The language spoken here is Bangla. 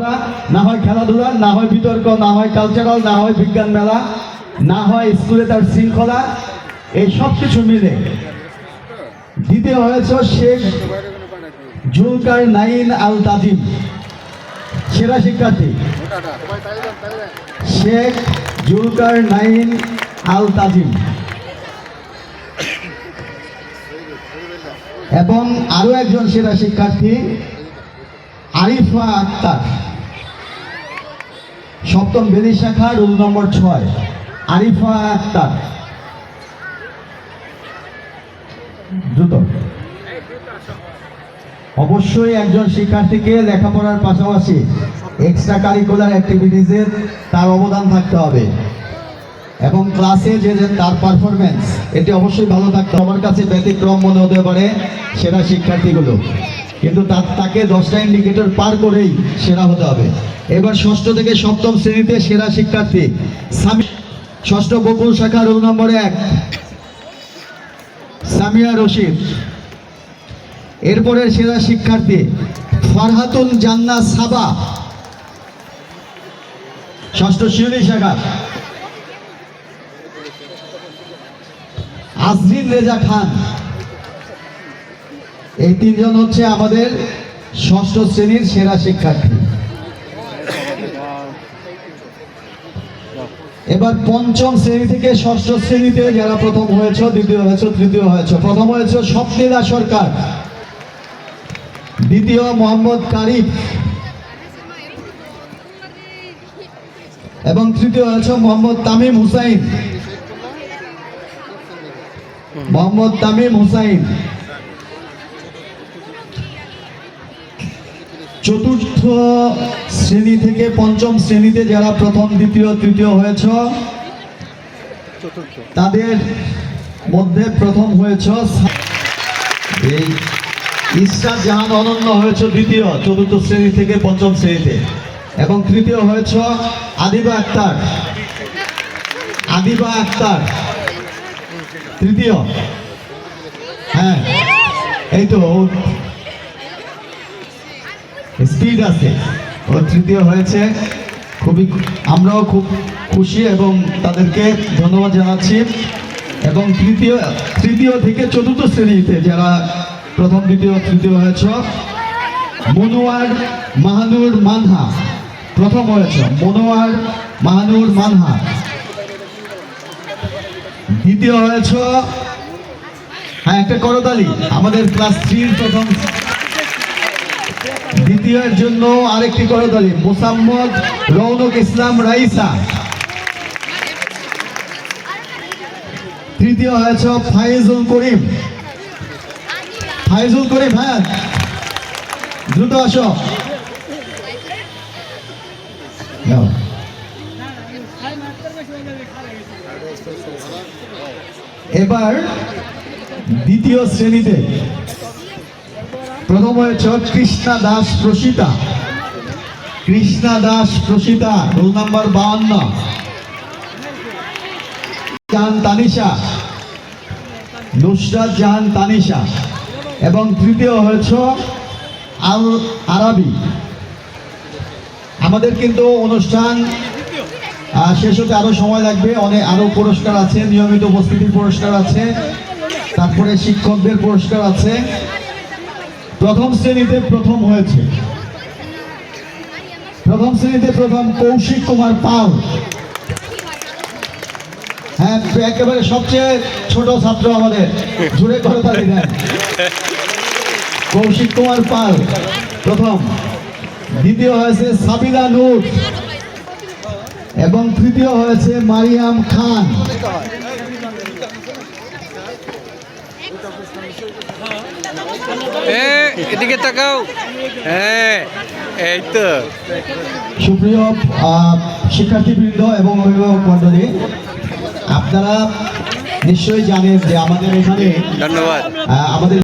করা না হয় খেলাধুলা, না হয় বিতর্ক, না হয় কালচারাল না হয় বিজ্ঞান মেলা, না হয় স্কুলে তার শৃঙ্খলা, এই সব কিছু মিলে। দ্বিতীয় হয়েছে শেখ জুলকার নাইন আল তাজিম সেরা শিক্ষার্থী। শেখ জুলকার নাইন আল তাজিম এবং আরও একজন সেরা শিক্ষার্থী, আরিফা আক্তার। সপ্তম বেদি শাখা, রোল নম্বর ছয়। আরিফা আক্তার। দ্রুত। অবশ্যই একজন শিক্ষার্থীকে লেখাপড়ার পাশাপাশি এক্সট্রা কারিকুলার অ্যাক্টিভিটিসের তার অবদান থাকতে হবে। এবং ক্লাসে যে তার পারফরমেন্স এটি অবশ্যই ভালো থাকতে। আমার কাছে ব্যতিক্রম মনে হতে পারে সেরা শিক্ষার্থীগুলো। কিন্তু তার তাকে দশটা ইন্ডিকেটর পার করেই সেরা হতে হবে। এবার ষষ্ঠ থেকে সপ্তম শ্রেণীতে সেরা শিক্ষার্থী। ষষ্ঠ বকুল শাখা রোল নম্বর এক। সামিয়া রশিদ। এরপরে সেরা শিক্ষার্থী ফারহাতুন জান্না সাবা। ষষ্ঠ শিউলি শাখা। আজরিন রেজা খান। এই তিনজন হচ্ছে আমাদের ষষ্ঠ শ্রেণির সেরা শিক্ষার্থী। এবার পঞ্চম শ্রেণি থেকে ষষ্ঠ শ্রেণীতে যারা প্রথম হয়েছে, দ্বিতীয় হয়েছে, তৃতীয় হয়েছে, প্রথম হয়েছে স্বপ্নীলা সরকার। দ্বিতীয় মোহাম্মদ কারিফ এবং তৃতীয় হয়েছে মোহাম্মদ তামিম হুসাইন। মোহাম্মদ তামিম হুসাইন। চতুর্থ শ্রেণি থেকে পঞ্চম শ্রেণীতে যারা প্রথম দ্বিতীয় তৃতীয় হয়েছ তাদের মধ্যে প্রথম হয়েছ এই ইসরাত জাহান অনন্য হয়েছ দ্বিতীয় চতুর্থ শ্রেণি থেকে পঞ্চম শ্রেণীতে। এবং তৃতীয় হয়েছ আদিবা আক্তার। আদিবা আক্তার। তৃতীয়। হ্যাঁ এই তো স্পিড আছে। ও তৃতীয় হয়েছে। খুবই আমরাও খুব খুশি এবং তাদেরকে ধন্যবাদ জানাচ্ছি। এবং তৃতীয় তৃতীয় থেকে চতুর্থ শ্রেণীতে যারা প্রথম, দ্বিতীয়, তৃতীয় হয়েছ, মনোয়ার মাহানুর মানহা প্রথম হয়েছ। মনোয়ার মাহানুর মানহা দ্বিতীয় হয়েছ হ্যাঁ একটা করতালি। আমাদের ক্লাস থ্রির প্রথম দ্বিতীয়ের জন্য আরেকটি করতালি মোসাম্মদ রৌনক ইসলাম রাইসা। তৃতীয় হয়েছ ফাইজুল করিম। ফাইজুল করিম হ্যাঁ। দ্রুত আসো। এবার দ্বিতীয় শ্রেণীতে প্রথম হয়েছে কৃষ্ণা দাস প্রসিতা। কৃষ্ণা দাস প্রসিতা, রোল নাম্বার বাউন্ন জাহান তানিশা, নুসরাত জাহান তানিশা। এবং তৃতীয় হয়েছে আল আরাবি। আমাদের কিন্তু অনুষ্ঠান শেষ হতে আরও সময় লাগবে। অনেক আরও পুরস্কার আছে, নিয়মিত উপস্থিতির পুরস্কার আছে। তারপরে শিক্ষকদের পুরস্কার আছে। প্রথম শ্রেণীতে প্রথম হয়েছে। প্রথম শ্রেণীতে প্রথম কৌশিক কুমার পাল। হ্যাঁ একেবারে সবচেয়ে ছোট ছাত্র আমাদের। জুড়ে করে তালি দেন। কৌশিক কুমার পাল, প্রথম। দ্বিতীয় হয়েছে সাবিলা নূর। এবং তৃতীয় হয়েছে মারিয়াম খান। এদিকে তাকাও। হ্যাঁ এই তো। সুপ্রিয় শিক্ষার্থীবৃন্দ এবং অভিভাবক মন্ডলী আপনারা নিশ্চয়ই জানেন যে আমাদের এখানে ধন্যবাদ। আমাদের